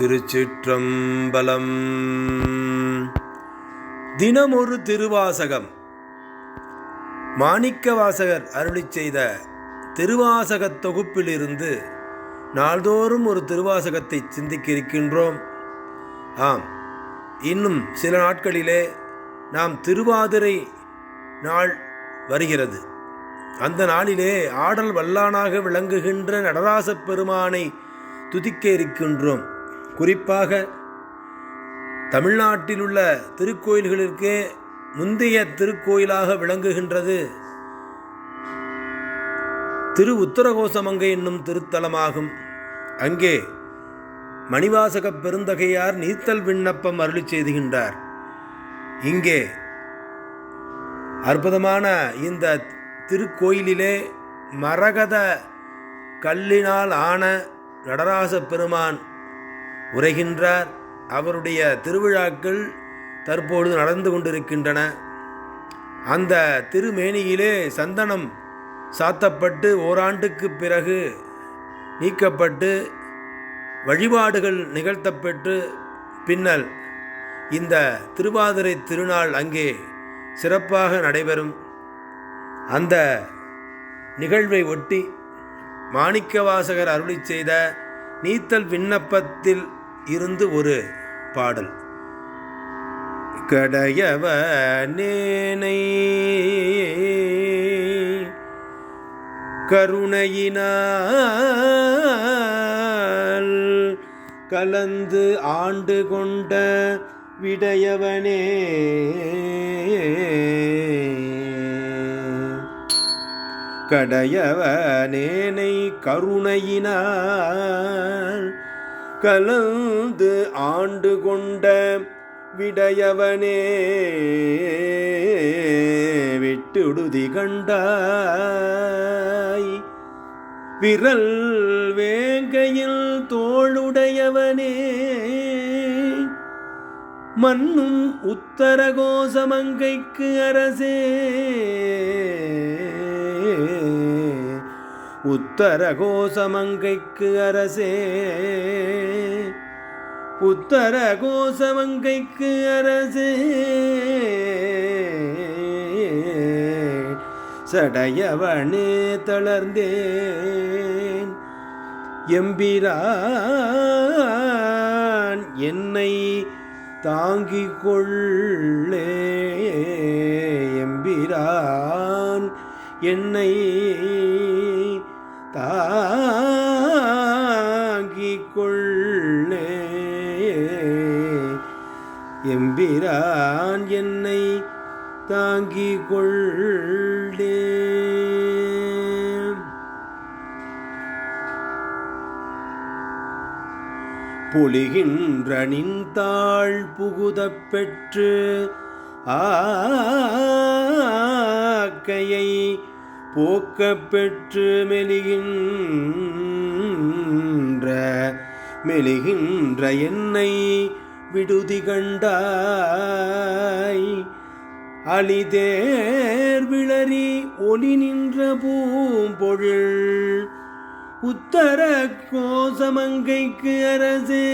திருச்சிற்றம்பலம். தினமொரு திருவாசகம். மாணிக்கவாசகர் அருளிச் செய்த திருவாசகத் தொகுப்பிலிருந்து நாள்தோறும் ஒரு திருவாசகத்தை சிந்திக்க இருக்கின்றோம். ஆம் இன்னும் சில நாட்களிலே நாம் திருவாதிரை நாள் வருகிறது. அந்த நாளிலே ஆடல் வல்லானாக விளங்குகின்ற நடராசப் பெருமானை துதிக்க இருக்கின்றோம். குறிப்பாக தமிழ்நாட்டில் உள்ள திருக்கோயில்களிற்கே முந்தைய திருக்கோயிலாக விளங்குகின்றது. திரு உத்தரகோசமங்கை என்னும் திருத்தலமாகும். அங்கே மணிவாசகப் பெருந்தகையார் நீத்தல் விண்ணப்பம் அருளி செய்துகின்றார். இங்கே அற்புதமான இந்த திருக்கோயிலிலே மரகத கல்லினால் ஆன நடராச பெருமான் உரைகின்றார். அவருடைய திருவிழாக்கள் தற்பொழுது நடந்து கொண்டிருக்கின்றன. அந்த திருமேனியிலே சந்தனம் சாத்தப்பட்டு ஓராண்டுக்கு பிறகு நீக்கப்பட்டு வழிபாடுகள் நிகழ்த்தப்பெற்று பின்னல் இந்த திருவாதிரை திருநாள் அங்கே சிறப்பாக நடைபெறும். அந்த நிகழ்வை ஒட்டி மாணிக்கவாசகர் அருளி செய்த நீத்தல் விண்ணப்பத்தில் இருந்து ஒரு பாடல். கடையவ நேனை கருணையினால் கலந்து ஆண்டு கொண்ட விடையவனே கடையவனேனை கருணையினால் கலந்து ஆண்டு கொண்ட விடையவனே விட்டுடுதி கண்டாய். விரல் வேங்கையில் தோளுடையவனே மண்ணும் உத்தரகோசமங்கைக்கு அரசே. உத்தரகோசமங்கைக்கு அரசே. உத்தரகோசமங்கைக்கு அரசே. சடையவனே தளர்ந்தேன். எம்பிரான் என்னை தாங்கிக் கொள்ளே எம்பிரான் என்னை தாங்கிக் கொள்ளே எம்பிரான் என்னை தாங்கிக் கொள்ளே பொலிகின்ற புகுத பெற்று ஆக்கையை போக்கப் பெற்று மெலிகின்ற மெலிகின்ற என்னை விடுதி கண்டாய். அழிதேர் விளறி ஒளி நின்ற பூம்பொழில் உத்தர கோசமங்கைக்கு அரசே.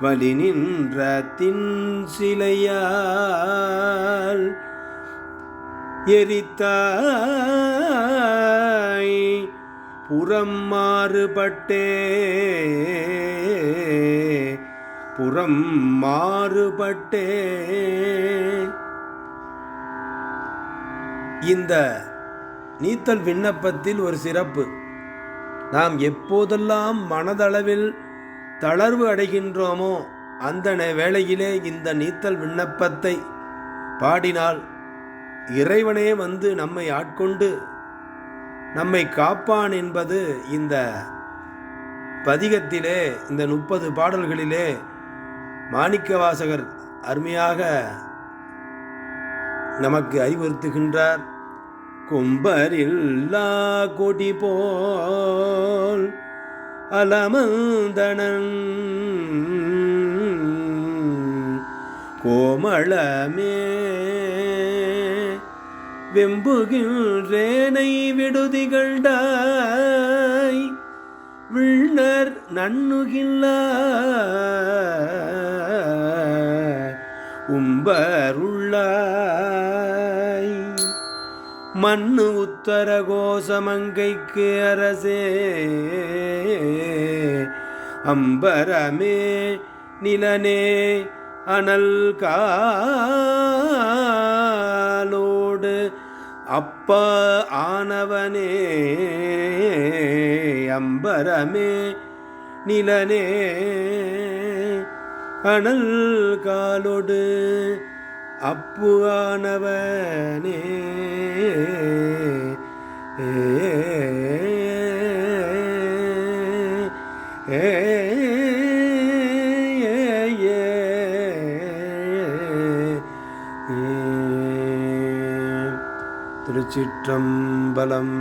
வலி நின்ற தின் சிலையால் எரித்தாய். புறம் மாறுபட்டே. புறம் மாறுபட்டே. இந்த நீத்தல் விண்ணப்பத்தில் ஒரு சிறப்பு. நாம் எப்போதெல்லாம் மனதளவில் தளர்வு அடைகின்றோமோ அந்த வேளையிலே இந்த நீத்தல் விண்ணப்பத்தை பாடினால் இறைவனே வந்து நம்மை ஆட்கொண்டு நம்மை காப்பான் என்பது இந்த பதிகத்திலே இந்த முப்பது பாடல்களிலே மாணிக்கவாசகர் அருமையாக நமக்கு அறிவுறுத்துகின்றார். கும்பரில்லா கொடி போல் அலமந்தனன் கோமளமே வெம்புகின்றேனை விடுதிகள்டாய் விண்ணர் நன்னுகில்ல உம்பருள்ளாய். மண்ணு உத்தர கோசமங்கைக்கு அரசே அம்பரமே நிலனே அனல் காலோ. காலோடு அப்ப ஆனவனே அம்பரமே நிலனே அனல் காலோடு அப்பு ஆனவனே. ஏ திருச்சிற்றம்பலம்.